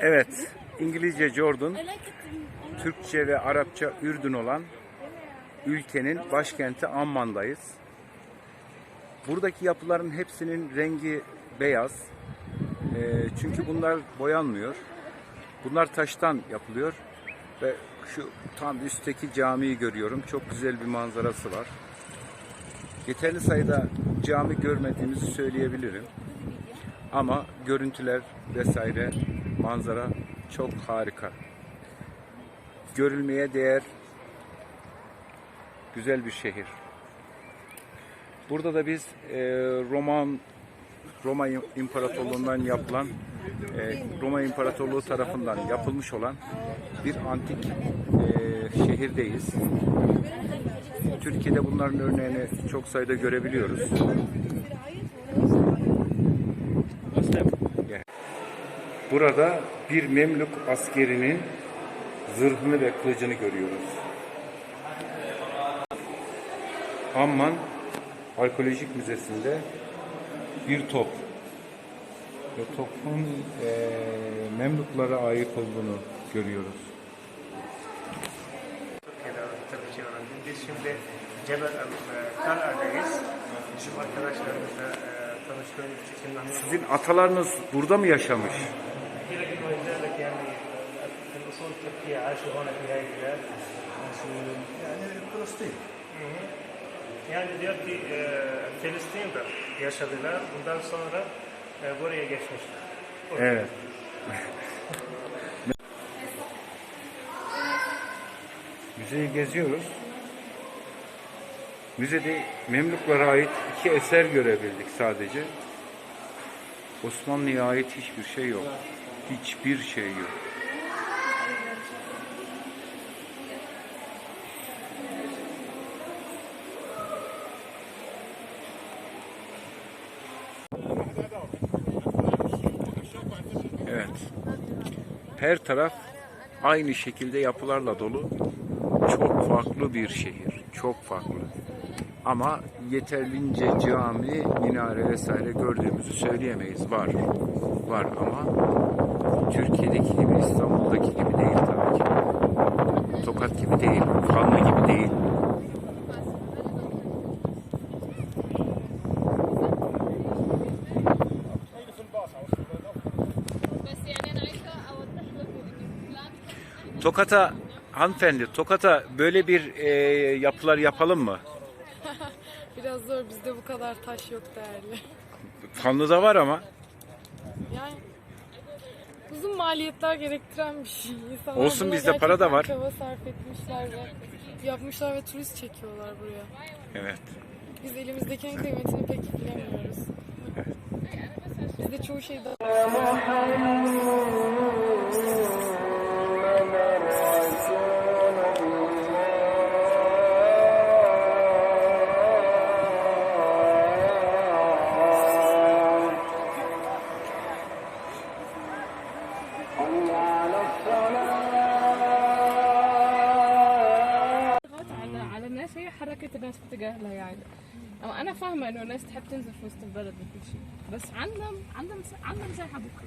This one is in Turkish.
Evet, İngilizce Jordan, Türkçe ve Arapça Ürdün olan ülkenin başkenti Amman'dayız. Buradaki yapıların hepsinin rengi beyaz. Ee, çünkü bunlar boyanmıyor. Bunlar taştan yapılıyor. Ve şu tam üstteki camiyi görüyorum. Çok güzel bir manzarası var. Yeterli sayıda cami görmediğimizi söyleyebilirim. Ama görüntüler vesaire manzara çok harika. Görülmeye değer güzel bir şehir. Burada da biz e, Roman Roma İmparatorluğundan yapılan e, Roma İmparatorluğu tarafından yapılmış olan bir antik e, şehirdeyiz. Türkiye'de bunların örneğini çok sayıda görebiliyoruz. Burada bir Memlük askerinin zırhını ve kılıcını görüyoruz. Amman Arkeolojik Müzesi'nde bir top. Ve topun eee Memlüklara ait olduğunu görüyoruz. Biz şimdi Cebel Kara'dayız. Bizim arkadaşlarımızla e, tanıştığımız için Sizin atalarınız burada mı yaşamış? كثير من ذلك يعني في الاصول تركيا عاشوا هنا في هذه البلاد Yani Filistin. yani diyor ki e, Filistin'de yaşadılar. Bundan sonra e, buraya geçmişler. Evet. Müzeyi geziyoruz. Müzede Memlüklere ait iki eser görebildik sadece. Osmanlı'ya ait hiçbir şey yok. Hiçbir şey yok. Evet. Her taraf aynı şekilde yapılarla dolu. Çok farklı bir şehir. Çok farklı. Ama yeterlince cami, minare vesaire gördüğümüzü söyleyemeyiz. Var. Var ama Türkiye'deki gibi, İstanbul'daki gibi değil tabii ki. Tokat gibi değil, Kanlı gibi değil. Tokat'a hanımefendi Tokat'a böyle bir e, yapılar yapalım mı? Biraz zor bizde bu kadar taş yok değerli. Kanlı'da var ama. Maliyetler gerektiren bir şey. İnsanlar Olsun, buna bizde para da var. Çaba sarf etmişler ve yapmışlar ve turist çekiyorlar buraya. Evet. Biz elimizdekinin kıymetini pek bilemiyoruz. Bizde çoğu şey daha... الناس بتجاهلها يعني, يعني. أنا فاهمة إنه الناس تحب تنزل في وسط البلد وكل شيء. بس عندهم عندهم عندهم ساحه بكرة.